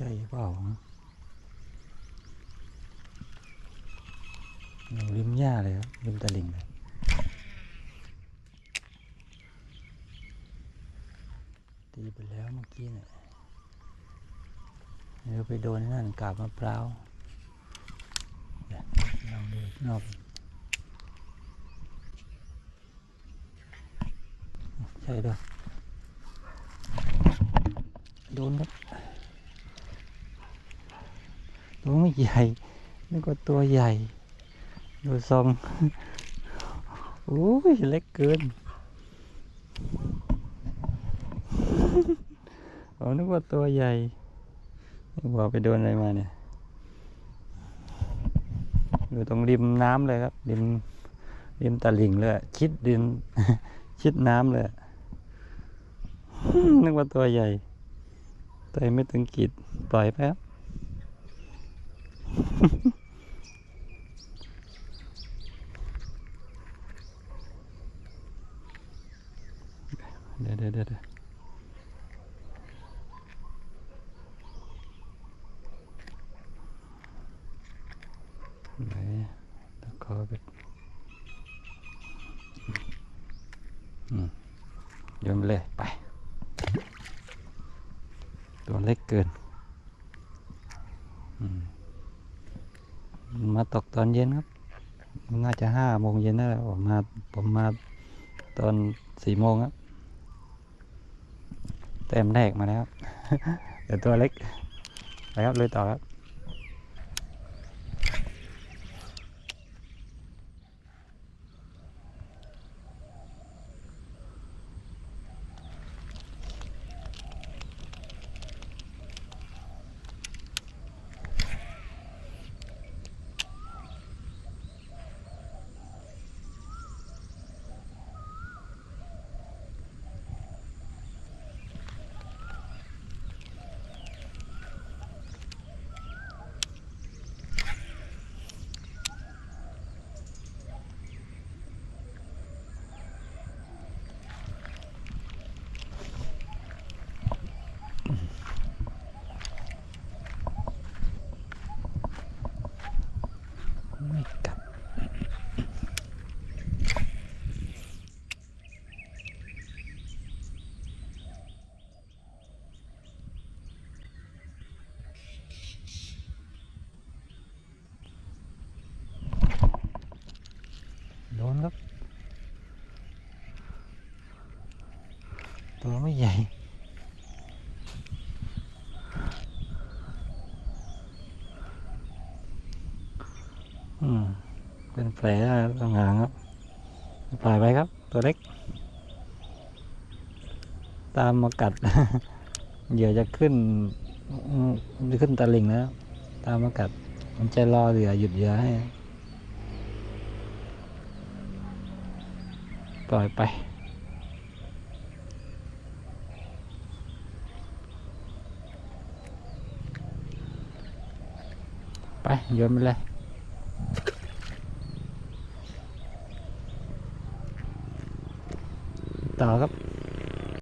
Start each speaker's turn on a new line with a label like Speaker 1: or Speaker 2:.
Speaker 1: เปล่าอยู่ริมหญ้าเลยครับริมตลิ่งเลยตีไปแล้วเมื่อกี้เนี่ยเดี๋ยวไปโดนนั่นกาบมะพร้าวเดี๋ยวลองดูอีกใช่ด้วยโดนครับ ตัวไม่ใหญ่นึกว่าตัวใหญ่ ดูทรงโอ้ยเล็กเกินผมนึกว่าตัวใหญ่นึกว่าไปโดนอะไรมาเนี่ยอยู่ตรงริมน้ำเลยครับ ริมริมตะลิ่งเลยชิดดินชิดน้ำเลยนึกว่าตัวใหญ่แต่ไม่ถึงกีดปล่อยไปครับ เดี๋ยวเดี๋ยวเดี๋ยวเดี๋ยวไหนตะขอไปอืมโยนไปเลย ไป ตัวเล็กเกิน อืม มาตกตอนเย็นครับ น่าจะห้าโมงเย็นนั่นแหละผมมาผมมาตอนสี่โมงครับเต็มแรกมาแล้ว เดี๋ยวตัวเล็กไปครับเลยต่อครับ ตัวไม่ใหญ่ อืม เป็นแผลต่างหางครับปล่อยไปครับ ตัวเล็ก ตามมากัด เหยื่อจะขึ้นจะขึ้นตะลิงแล้ว ตามมากัด มันจะรอเหยื่อหยุดเหยื่อให้ ปล่อยไป ไปโยนไปเลยต่อครับ